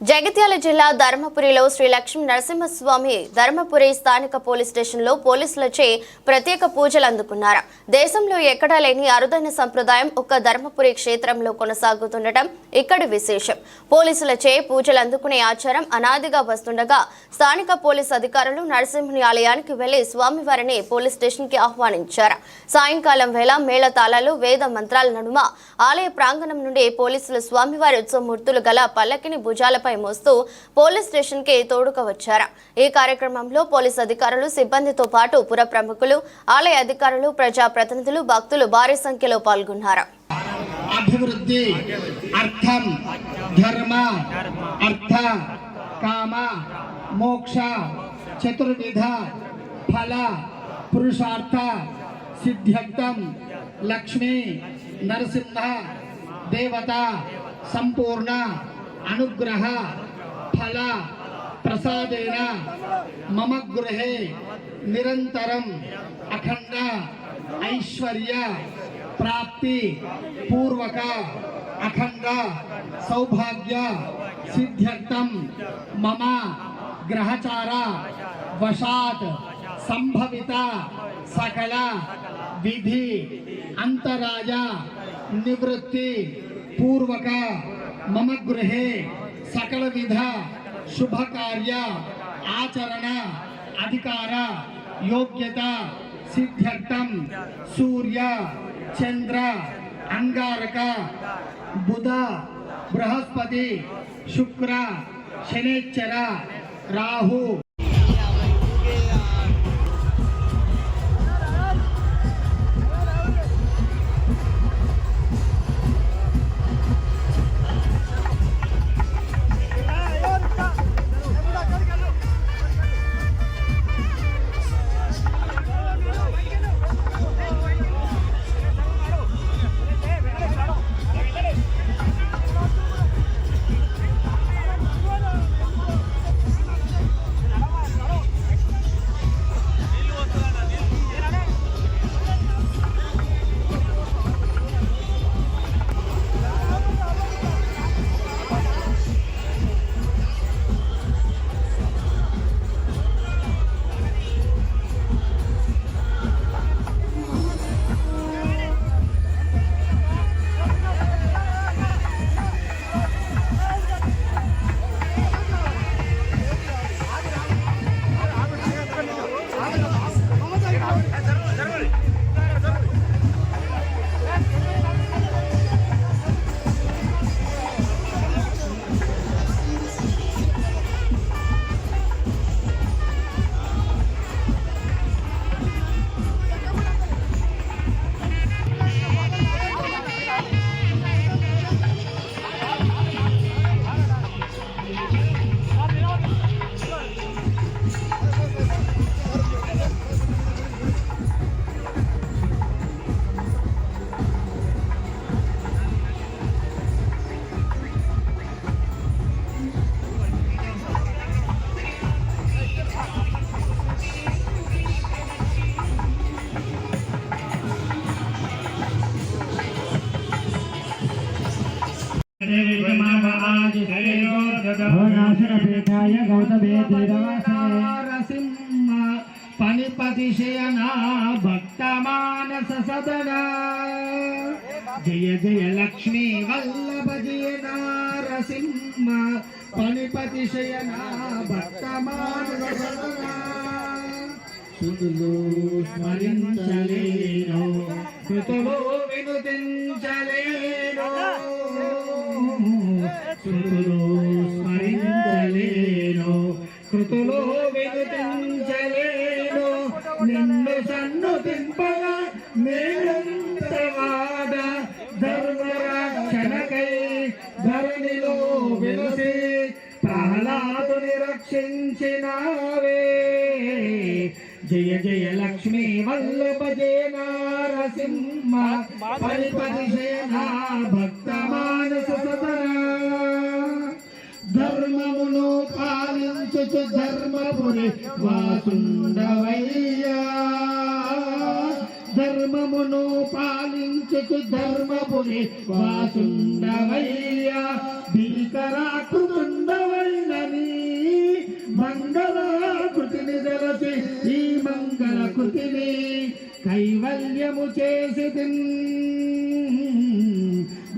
జగిత్యాల జిల్లా ధర్మపురిలో శ్రీ లక్ష్మీ నరసింహస్వామి ధర్మపురి స్థానిక పోలీస్ స్టేషన్లో పోలీసులచే ప్రత్యేక పూజలు అందుకున్నారు. దేశంలో ఎక్కడా లేని అరుదైన సంప్రదాయం ఒక్క ధర్మపురి క్షేత్రంలో కొనసాగుతుండటం ఇక్కడి విశేషం. పోలీసులచే పూజలు అందుకునే ఆచారం అనాదిగా వస్తుండగా స్థానిక పోలీస్ అధికారులు నరసింహుని ఆలయానికి వెళ్ళి స్వామివారిని పోలీస్ స్టేషన్కి ఆహ్వానించారు. సాయంకాలం వేళ మేళతాళాలు వేద మంత్రాల నడుమ ఆలయ ప్రాంగణం నుండి పోలీసులు స్వామివారి ఉత్సవమూర్తులు గల పల్లకిని భుజాలపై మోస్తూ పోలీస్ స్టేషన్కి తోడుక వచ్చారు. ఈ కార్యక్రమంలో పోలీస్ అధికారులు సిబ్బందితో పాటు పుర ప్రముఖులు ఆలయ అధికారులు ప్రజా ప్రతినిధులు భక్తులు భారీ సంఖ్యలో పాల్గొన్నారు. అభివృద్ధి అర్థం ధర్మ అర్థ కామ మోక్ష చతుర్విధ ఫల పురుషార్థ సిద్ధ్యర్థం లక్ష్మి నరసింహ దేవత సంపూర్ణ अनुग्रह, फल, प्रसादेन, मम गृह निरंतर अखंड ऐश्वर्य, प्राप्ति, पूर्वक अखंड सौभाग्य, सिद्ध्यर्थं, मम ग्रहचार, वशात्, संभविता, सकल, विधि, अंतराय, निवृत्ति, पूर्वक మమ గృహే సకల విధ శుభకార్య ఆచరణ అధికార యోగ్యత సిద్ధ్యర్థం సూర్య చంద్ర అంగారక బుధ బృహస్పతి శుక్ర శనేశ్చర రాహు నరసింహ పనిపతి శయనా భక్త మానస సదన. జయ జయ లక్ష్మీ వల్లభ జయ నారసింహ పనిపతి శయనా భక్త మానస సదన. సుతులు స్మరించలేను కృతులు వినుతించలేను ధరించుచు ధర్మపురి వాసుండవయ్యా. ధర్మమును పాలించుచు ధర్మపురి వాసుండవయ్యా. భీకరాకృతుండవైనని మంగళాకృతిని దలసి ఈ మంగళ కృతిని కైవల్యము చేసి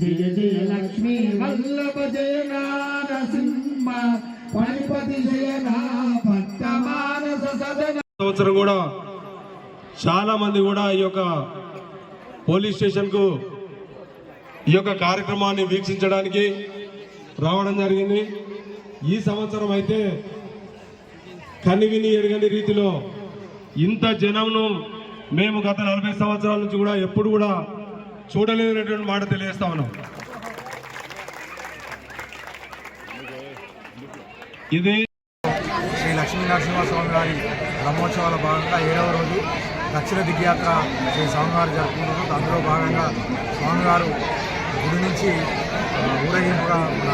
జయ జయ లక్ష్మీ వల్లభ జయ నారసింహ. సంవత్సరం కూడా చాలా మంది కూడా ఈ యొక్క పోలీస్ స్టేషన్కు ఈ యొక్క కార్యక్రమాన్ని వీక్షించడానికి రావడం జరిగింది. ఈ సంవత్సరం అయితే కనివిని ఎరగని రీతిలో ఇంత జనంను మేము గత నలభై సంవత్సరాల నుంచి కూడా ఎప్పుడు కూడా చూడలేనటువంటి మాట తెలియజేస్తా ఉన్నాం. ఇది శ్రీ లక్ష్మీ నరసింహస్వామి వారి బ్రహ్మోత్సవాల భాగంగా ఏడవ రోజు దక్షిణ దిగ్యాత్ర శ్రీ స్వామివారు జరుపుకుంటున్నారు. అందులో భాగంగా స్వామివారు గుడి నుంచి ఊరేగింపుగా మన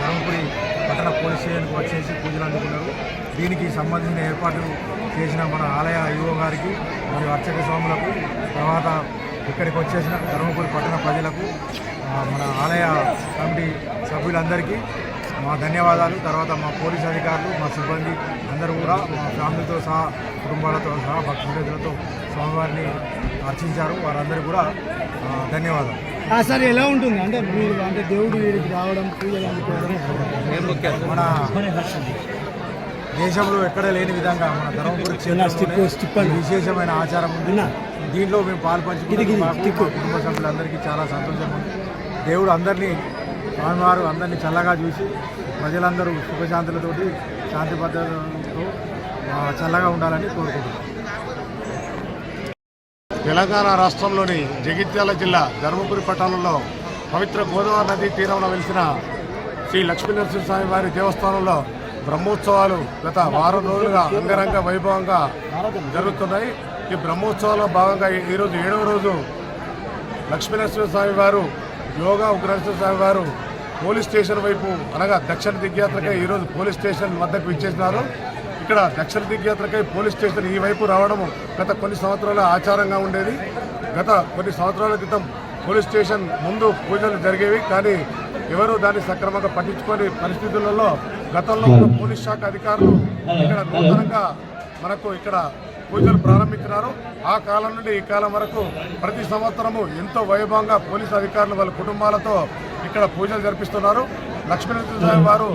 ధర్మపురి పట్టణ పోలీస్ స్టేషన్కి వచ్చేసి పూజలు అందుకున్నారు. దీనికి సంబంధించిన ఏర్పాట్లు చేసిన మన ఆలయ యువ గారికి మరియు అర్చక స్వాములకు తర్వాత ఇక్కడికి వచ్చేసిన ధర్మపురి పట్టణ ప్రజలకు మన ఆలయ కమిటీ సభ్యులందరికీ మా ధన్యవాదాలు. తర్వాత మా పోలీస్ అధికారులు మా సిబ్బంది అందరూ కూడా మా ఫ్యామిలీతో సహా కుటుంబాలతో సహా భక్తులతో స్వామివారిని అర్చించారు. వారందరూ కూడా ఆ, ధన్యవాదాలు. సార్ ఎలా ఉంటుంది? అంటే మీరు అంటే దేవుడు వీడికి రావడం పూజలు మన దేశంలో ఎక్కడ లేని విధంగా మన ధర్మపురి ఈ విశేషమైన ఆచారం ఉంది. దీంట్లో మేము పాల్పంచుకుంటే కుటుంబ సభ్యులందరికీ చాలా సంతోషంగా ఉంది. దేవుడు అందరినీ స్వామివారు అందరినీ చల్లగా చూసి ప్రజలందరూ సుఖశాంతులతోటి శాంతి భద్రతతో చల్లగా ఉండాలని కోరుకుంటున్నాను తెలంగాణ రాష్ట్రంలోని జగిత్యాల జిల్లా ధర్మపురి పట్టణంలో పవిత్ర గోదావరి నదీ తీరంలో వెలిసిన శ్రీ లక్ష్మీనరసింహస్వామి వారి దేవస్థానంలో బ్రహ్మోత్సవాలు గత వారం రోజులుగా అంగరంగ వైభవంగా జరుగుతున్నాయి. ఈ బ్రహ్మోత్సవాల్లో భాగంగా ఈ- ఈరోజు ఏడవ రోజు లక్ష్మీనరసింహస్వామి వారు యోగా ఉగ్రనరసింహస్వామి వారు పోలీస్ స్టేషన్ వైపు అనగా దక్షిణ దిగ్యాత్రకై ఈరోజు పోలీస్ స్టేషన్ వద్దకు విచ్చేసినారు. ఇక్కడ దక్షిణ దిగ్యాత్రకై పోలీస్ స్టేషన్ ఈ వైపు రావడం గత కొన్ని సంవత్సరాల ఆచారంగా ఉండేది. గత కొన్ని సంవత్సరాల క్రితం పోలీస్ స్టేషన్ ముందు పూజలు జరిగేవి. కానీ ఎవరు దాన్ని సక్రమంగా పట్టించుకొని పరిస్థితులలో గతంలో ఉన్న పోలీస్ శాఖ అధికారులు ఇక్కడ నూతనంగా మనకు ఇక్కడ పూజలు ప్రారంభించినారు. ఆ కాలం నుండి ఈ కాలం వరకు ప్రతి సంవత్సరము ఎంతో వైభవంగా పోలీసు అధికారులు వాళ్ళ కుటుంబాలతో ఇక్కడ పూజలు జరిపిస్తున్నారు. లక్ష్మీనరసింహ వారు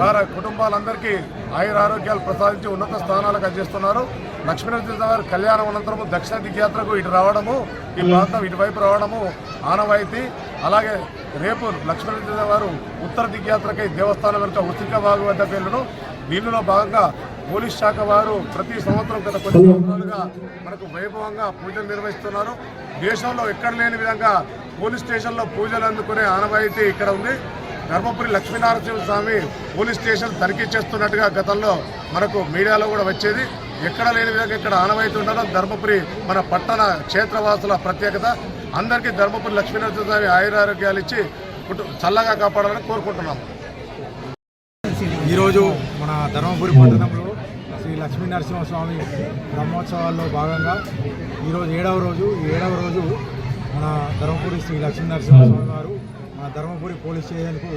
వారి కుటుంబాలందరికీ ఆయుర ఆరోగ్యాలు ప్రసాదించి ఉన్నత స్థానాలకు అందిస్తున్నారు లక్ష్మీనరసింహ వారి కళ్యాణం అనంతరము దక్షిణ దిగ్యాత్రకు ఇటు రావడము ఈ ప్రాంతం ఇటువైపు రావడము ఆనవాయితీ. అలాగే రేపు లక్ష్మీనరసింహ వారు ఉత్తర దిగ్యాత్రకై దేవస్థానం వెనుక ఉత్తిక బాగు వద్ద పేర్లను దీనిలో భాగంగా పోలీస్ శాఖ వారు ప్రతి సంవత్సరం గత కొన్ని సంవత్సరాలుగా మనకు వైభవంగా పూజలు నిర్వహిస్తున్నారు. దేశంలో ఎక్కడ లేని విధంగా పోలీస్ స్టేషన్లో పూజలు అందుకునే ఆనవాయితీ ఇక్కడ ఉంది. ధర్మపురి లక్ష్మీనారసింహ స్వామి పోలీస్ స్టేషన్ తనిఖీ చేస్తున్నట్టుగా గతంలో మనకు మీడియాలో కూడా వచ్చేది. ఎక్కడ లేని విధంగా ఇక్కడ ఆనవాయితీ ఉండడం ధర్మపురి మన పట్టణ క్షేత్రవాసుల ప్రత్యేకత. అందరికీ ధర్మపురి లక్ష్మీనారసింహ స్వామి ఆయురారోగ్యాలు ఇచ్చి చల్లగా కాపాడాలని కోరుకుంటున్నాము. ఈరోజు మన ధర్మపురి పట్టణంలో శ్రీ లక్ష్మీ నరసింహస్వామి బ్రహ్మోత్సవాల్లో భాగంగా ఈరోజు ఏడవ రోజు ఈ ఏడవ రోజు మన ధర్మపురి శ్రీ లక్ష్మీ నరసింహస్వామి వారు మన ధర్మపురి పోలీస్ స్టేషన్కు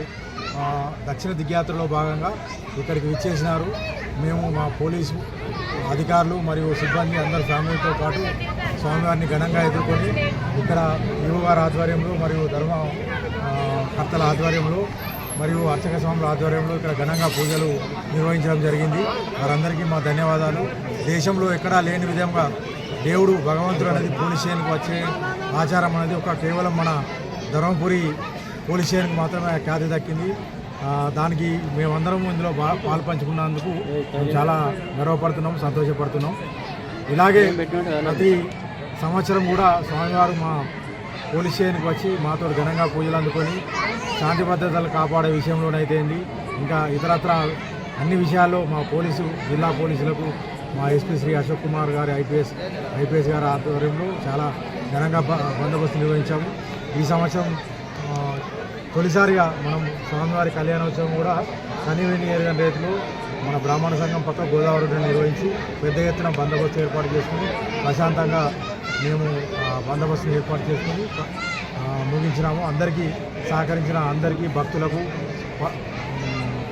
దక్షిణ దిగ్యాత్రలో భాగంగా ఇక్కడికి విచ్చేసినారు. మేము మా పోలీసు అధికారులు మరియు సిబ్బంది అందరు ఫ్యామిలీతో పాటు స్వామివారిని ఘనంగా ఎదుర్కొని ఇక్కడ యువ గారి ఆధ్వర్యంలో మరియు ధర్మ కర్తల ఆధ్వర్యంలో మరియు అర్చక స్వాముల ఆధ్వర్యంలో ఇక్కడ ఘనంగా పూజలు నిర్వహించడం జరిగింది. వారందరికీ మా ధన్యవాదాలు. దేశంలో ఎక్కడా లేని విధంగా దేవుడు భగవంతుడు అనేది పోలీస్ స్టేషన్కి వచ్చే ఆచారం అనేది ఒక కేవలం మన ధర్మపురి పోలీస్ స్టేషన్కి మాత్రమే ఖ్యాతి దక్కింది. దానికి మేమందరం ఇందులో బా పాలు పంచుకున్నందుకు చాలా గర్వపడుతున్నాం సంతోషపడుతున్నాం. ఇలాగే ప్రతి సంవత్సరం కూడా స్వామివారు మా పోలీస్ స్టేషన్కి వచ్చి మాతో ఘనంగా పూజలు అందుకొని శాంతి భద్రతలు కాపాడే విషయంలోనైతేంది ఇంకా ఇతరత్ర అన్ని విషయాల్లో మా పోలీసు జిల్లా పోలీసులకు మా ఎస్పీ శ్రీ అశోక్ కుమార్ గారి ఐపీఎస్ ఐపీఎస్ గారి ఆధ్వర్యంలో చాలా ఘనంగా బందోబస్తు నిర్వహించాము. ఈ సంవత్సరం తొలిసారిగా మనం స్వామివారి కళ్యాణోత్సవం కూడా కనివేని ఎరగని రైతులు మన బ్రాహ్మణ సంఘం పక్క గోదావరి నిర్వహించి పెద్ద ఎత్తున బందోబస్తు ఏర్పాటు చేసుకుని ప్రశాంతంగా మేము బందోబస్తును ఏర్పాటు చేసుకుని ముగించినాము. అందరికీ సహకరించిన అందరికీ భక్తులకు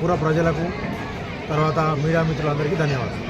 పుర ప్రజలకు తర్వాత మీడియా మిత్రులందరికీ ధన్యవాదాలు.